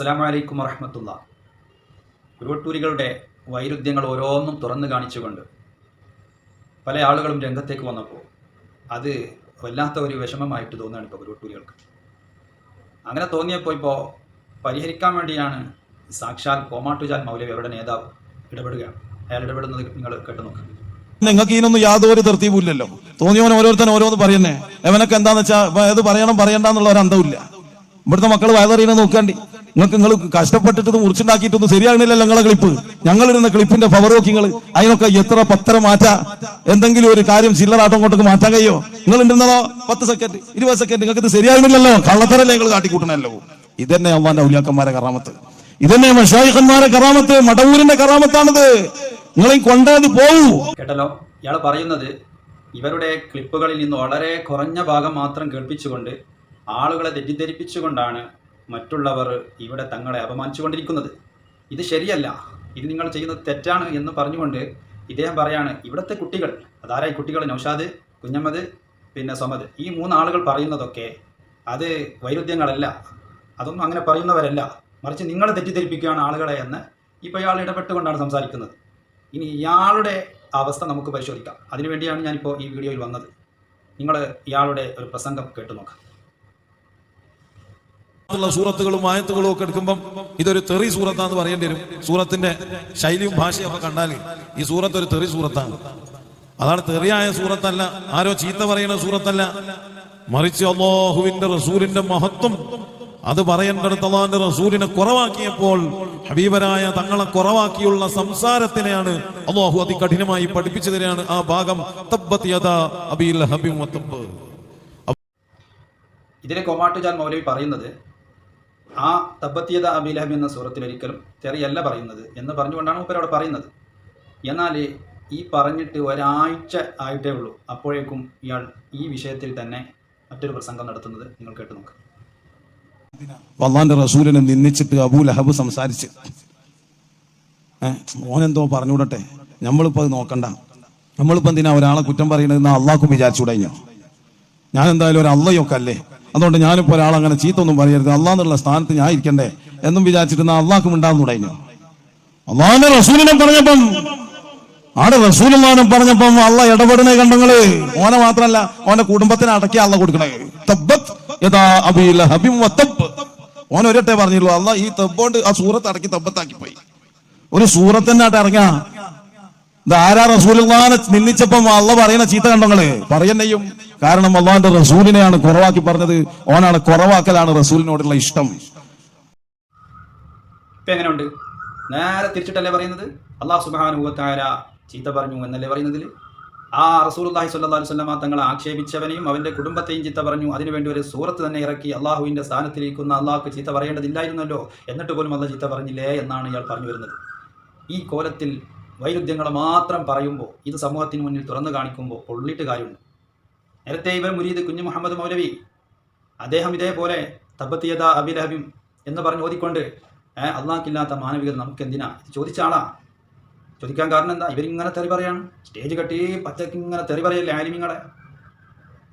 അസ്സലാമു അലൈക്കും വറഹമത്തുള്ള. ഉരുവട്ടൂരികളുടെ വൈരുദ്ധ്യങ്ങൾ ഓരോന്നും തുറന്നു കാണിച്ചുകൊണ്ട് പല ആളുകളും രംഗത്തേക്ക് വന്നപ്പോൾ അത് വല്ലാത്ത ഒരു വിഷമമായിട്ട് തോന്നുകയാണ് ഇപ്പോൾ ഉരുവട്ടൂരികൾക്ക്. അങ്ങനെ തോന്നിയപ്പോൾ ഇപ്പോൾ പരിഹരിക്കാൻ വേണ്ടിയാണ് സാക്ഷാൽ കോമാട്ടുചാൽ മൗലവി അവരുടെ നേതാവ് ഇടപെടുകയാണ്. അയാൾ ഇടപെടുന്നത് നിങ്ങൾ കേട്ടു നോക്കുക നിങ്ങൾക്ക് ഇതിനൊന്നും യാതൊരു തൃപ്തിയുമില്ലല്ലോ തോന്നിയവൻ ഓരോരുത്തരും ഓരോന്ന് പറയുന്നേ. എവനൊക്കെ എന്താന്ന് വെച്ചാൽ ഏത് പറയണം പറയണ്ടെന്നുള്ള ഒരു അന്തമില്ല ഇവിടുത്തെ മക്കൾ വയറിയുന്നത് നോക്കാണ്ടി. നിങ്ങൾക്ക് നിങ്ങൾ കഷ്ടപ്പെട്ടിട്ട് മുറിച്ചുണ്ടാക്കിയിട്ടൊന്നും ശരിയാകണില്ലല്ലോ നിങ്ങളെ ക്ലിപ്പ് ഞങ്ങളിരുന്ന ക്ലിപ്പിന്റെ പവർ നോക്കിങ്ങൾ അതിനൊക്കെ എത്ര പത്തര മാറ്റാ? എന്തെങ്കിലും ഒരു കാര്യം ചില്ലറാട്ടം കൊണ്ടൊക്കെ മാറ്റാൻ കഴിയോ? നിങ്ങൾ ഉണ്ടെന്നതോ പത്ത് സെക്കൻഡ് ഇരുപത് സെക്കൻഡ് നിങ്ങൾക്ക് ഇത് ശരിയാകുന്നില്ലല്ലോ കള്ളത്തരല്ലേ നിങ്ങൾ കാട്ടിക്കൂട്ടണല്ലോ? ഇതന്നെ അമ്മാന്റെ ഔലിയാക്കന്മാരെ കറാമത്ത്. ഇതന്നെ മഷായിഖന്മാരെ കറാമത്ത് മടവൂരിന്റെ കറാമത്താണിത്. നിങ്ങളെയും കൊണ്ടത് പോകൂ കേട്ടല്ലോ ഇയാൾ പറയുന്നത് ഇവരുടെ ക്ലിപ്പുകളിൽ നിന്ന് വളരെ കുറഞ്ഞ ഭാഗം മാത്രം കേൾപ്പിച്ചുകൊണ്ട് ആളുകളെ തെറ്റിദ്ധരിപ്പിച്ചുകൊണ്ടാണ് മറ്റുള്ളവർ ഇവിടെ തങ്ങളെ അപമാനിച്ചുകൊണ്ടിരിക്കുന്നത്. ഇത് ശരിയല്ല. ഇത് നിങ്ങൾ ചെയ്യുന്നത് തെറ്റാണ് എന്ന് പറഞ്ഞുകൊണ്ട് ഇദ്ദേഹം പറയാണ് ഇവിടുത്തെ കുട്ടികൾ അതാരായി കുട്ടികൾ നൌഷാദ് കുഞ്ഞമ്മദ് പിന്നെ സമദ് ഈ മൂന്നാളുകൾ പറയുന്നതൊക്കെ അത് വൈരുദ്ധ്യങ്ങളല്ല. അതൊന്നും അങ്ങനെ പറയുന്നവരല്ല. മറിച്ച് നിങ്ങൾ തെറ്റിദ്ധരിപ്പിക്കുകയാണ് ആളുകളെ എന്ന് ഇപ്പോൾ ഇയാൾ ഇടപെട്ടുകൊണ്ടാണ് സംസാരിക്കുന്നത്. ഇനി ഇയാളുടെ അവസ്ഥ നമുക്ക് പരിശോധിക്കാം. അതിനുവേണ്ടിയാണ് ഞാനിപ്പോൾ ഈ വീഡിയോയിൽ വന്നത്. നിങ്ങൾ ഇയാളുടെ ഒരു പ്രസംഗം കേട്ടു നോക്കാം ഉള്ള സൂറത്തുകളും ആയത്തുകളും ഒക്കെ എടുക്കുമ്പം ഇതൊരു തെറി സൂറത്താന്ന് പറയേണ്ടി വരും. സൂറത്തിന്റെ ശൈലിയും ഭാഷയും ഒക്കെ കണ്ടാൽ ഈ സൂറത്ത് ഒരു തെറി സൂറത്താണ്. അതാണ് തെറിയായ സൂറത്തല്ല ആരോ ചീത്ത പറയുന്ന സൂറത്തല്ല. മറിച്ച് അള്ളാഹുവിന്റെ റസൂലിന്റെ മഹത്വം അത് പറയേണ്ടടുത്ത് അള്ളാഹിന്റെ റസൂലിനെ കുറവാക്കിയപ്പോൾ ഹബീബരായ തങ്ങളെ കുറവാക്കിയുള്ള സംസാരത്തിനെയാണ് അള്ളാഹു അതികഠിനമായി പഠിപ്പിച്ചു തരികയാണ് ആ ഭാഗം ഇതിലെ കോമാട്ടുജാൽ മൗലവി പറയുന്നത് ആ തബ്ബത്തിയത അബിലഹബ് എന്ന സൂറത്തിൽ ഒരിക്കലും തെറിയല്ല പറയുന്നത് എന്ന് പറഞ്ഞുകൊണ്ടാണ് മൂപ്പർ അവിടെ പറയുന്നത്. എന്നാൽ ഈ പറഞ്ഞിട്ട് ഒരാഴ്ച ആയിട്ടേ ഉള്ളൂ. അപ്പോഴേക്കും ഇയാൾ ഈ വിഷയത്തിൽ തന്നെ മറ്റൊരു പ്രസംഗം നടത്തുന്നത് നിങ്ങൾ കേട്ടു നോക്കുക വള്ളാന്റെ റസൂലിനെ നിന്ദിച്ചിട്ട് അബൂ ലഹബ് സംസാരിച്ച്. ഏഹ് മോനെന്തോ പറഞ്ഞുവിടട്ടെ നമ്മളിപ്പോ അത് നോക്കണ്ട. നമ്മളിപ്പോ എന്തിനാ ഒരാളെ കുറ്റം പറയണതെന്ന് അള്ളാഹ്ക്കും വിചാരിച്ചു വിചാരിച്ചുകൂടഞ്ഞോ ഞാൻ എന്തായാലും ഒരു അള്ളയൊക്കെ അല്ലേ അതുകൊണ്ട് ഞാനിപ്പോൾ ഒരാളങ്ങനെ ചീത്തൊന്നും പറയരുത്. അള്ളാന്നുള്ള സ്ഥാനത്ത് ഞാൻ ഇരിക്കണ്ടേ? എന്നും വിചാരിച്ചിട്ട് അള്ളാഹ്ക്കും തുടങ്ങി അള്ളാഹിന്റെ റസൂലിനെ പറഞ്ഞപ്പം ആടെ റസൂലുള്ളാനും പറഞ്ഞപ്പം അള്ള ഇടപെടണേ കണ്ടങ്ങൾ. ഓനെ മാത്രമല്ല ഓന്റെ കുടുംബത്തിന് അടക്കി അള്ള കൊടുക്കണേ. തബ്ബത്ത്. ഓൻ ഒരട്ടെ പറഞ്ഞുള്ളൂ അള്ള ഈ തബ്ബോണ്ട് ആ സൂറത്ത് അടക്കി തബ്ബത്താക്കി പോയി. ഒരു സൂറത്തന്നെ ആട്ടെ ഇറങ്ങാ. ഇത് ആരാ റസൂലുള്ളാനെ നിന്ദിച്ചപ്പം അള്ള പറയുന്ന ചീത്ത കണ്ടങ്ങൾ? പറയന്നെയും. കാരണം അള്ളാന്റെ റസൂലിനെയാണ് കുറവാക്കി പറഞ്ഞത്. ഓനാണ് കുറവാക്കലാണ് റസൂലിനോടുള്ള ഇഷ്ടം. എങ്ങനെയുണ്ട്? നേരെ തിരിച്ചിട്ടല്ലേ പറയുന്നത്? അള്ളാഹു സുബാനുഭവത്താര ചീത്ത പറഞ്ഞു എന്നല്ലേ പറയുന്നതിൽ ആ റസൂലുല്ലാഹി സ്വല്ലല്ലാഹു അലൈഹി വസല്ലമ തങ്ങളെ ആക്ഷേപിച്ചവനെയും അവന്റെ കുടുംബത്തെയും ചീത്ത പറഞ്ഞു. അതിനുവേണ്ടി ഒരു സൂറത്ത് തന്നെ ഇറക്കി അള്ളാഹുവിന്റെ സ്ഥാനത്തിരിക്കുന്ന അള്ളാഹുക്ക് ചീത്ത പറയേണ്ടതില്ലായിരുന്നല്ലോ. എന്നിട്ട് പോലും അല്ല ചീത്ത പറഞ്ഞില്ലേ എന്നാണ് ഇയാൾ പറഞ്ഞു വരുന്നത്. ഈ കോലത്തിൽ വൈരുദ്ധ്യങ്ങൾ മാത്രം പറയുമ്പോൾ ഇത് സമൂഹത്തിന് മുന്നിൽ തുറന്നു കാണിക്കുമ്പോൾ പൊള്ളിട്ട് കാര്യമുണ്ട്. നേരത്തെ ഇവർ മുരീദ് കുഞ്ഞു മുഹമ്മദ് മൗലവി അദ്ദേഹം ഇതേപോലെ തബത്തിയത അബിലഹബിം എന്ന് പറഞ്ഞ് ഓതിക്കൊണ്ട് അള്ളാഹ്ക്കില്ലാത്ത മാനവികത നമുക്ക് എന്തിനാ ഇത് ചോദിച്ചാളാ ചോദിക്കാൻ കാരണം എന്താ? ഇവരിങ്ങനെ തെറി പറയാണ്. സ്റ്റേജ് കെട്ടി പച്ചക്ക് ഇങ്ങനെ തെറി പറയല്ലേ ആലിമിങ്ങളെ?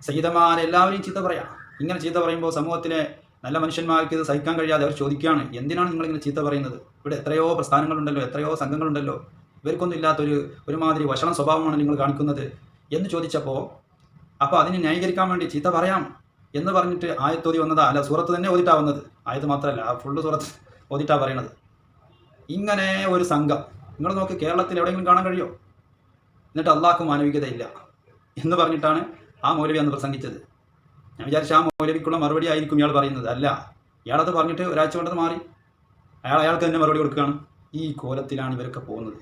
സഹിതമാരെ എല്ലാവരെയും ചീത്ത പറയാം. ഇങ്ങനെ ചീത്ത പറയുമ്പോൾ സമൂഹത്തിലെ നല്ല മനുഷ്യന്മാർക്ക് ഇത് സഹിക്കാൻ കഴിയാതെ അവർ ചോദിക്കുകയാണ് എന്തിനാണ് നിങ്ങളിങ്ങനെ ചീത്ത പറയുന്നത്? ഇവിടെ എത്രയോ പ്രസ്ഥാനങ്ങളുണ്ടല്ലോ എത്രയോ സംഘങ്ങളുണ്ടല്ലോ. ഇവർക്കൊന്നും ഇല്ലാത്തൊരു ഒരുമാതിരി വഷണ സ്വഭാവമാണ് നിങ്ങൾ കാണിക്കുന്നത് എന്ന് ചോദിച്ചപ്പോൾ അപ്പോൾ അതിനെ ന്യായീകരിക്കാൻ വേണ്ടി ചീത്ത പറയാം എന്ന് പറഞ്ഞിട്ട് ആയത്തോതി വന്നതാ. അല്ല സൂറത്ത് തന്നെ ഓതിട്ടാ വന്നത്. ആയത് മാത്രമല്ല ആ ഫുള്ള് സൂറത്ത് ഓതിട്ടാ പറയണത്. ഇങ്ങനെ ഒരു സംഘം. നിങ്ങൾ നോക്ക് കേരളത്തിൽ എവിടെയെങ്കിലും കാണാൻ കഴിയോ? എന്നിട്ട് അള്ളാഹ്ക്ക് മാനവികതയില്ല എന്ന് പറഞ്ഞിട്ടാണ് ആ മൗലവി അന്ന് പ്രസംഗിച്ചത്. ഞാൻ വിചാരിച്ച ആ മൗലവിക്കുള്ള മറുപടി ആയിരിക്കും ഇയാൾ പറയുന്നത്. അല്ല ഇയാളത് പറഞ്ഞിട്ട് ഒരാഴ്ച കൊണ്ടത് മാറി. അയാൾ അയാൾക്ക് തന്നെ മറുപടി കൊടുക്കുകയാണ്. ഈ കോലത്തിലാണ് ഇവരൊക്കെ പോകുന്നത്.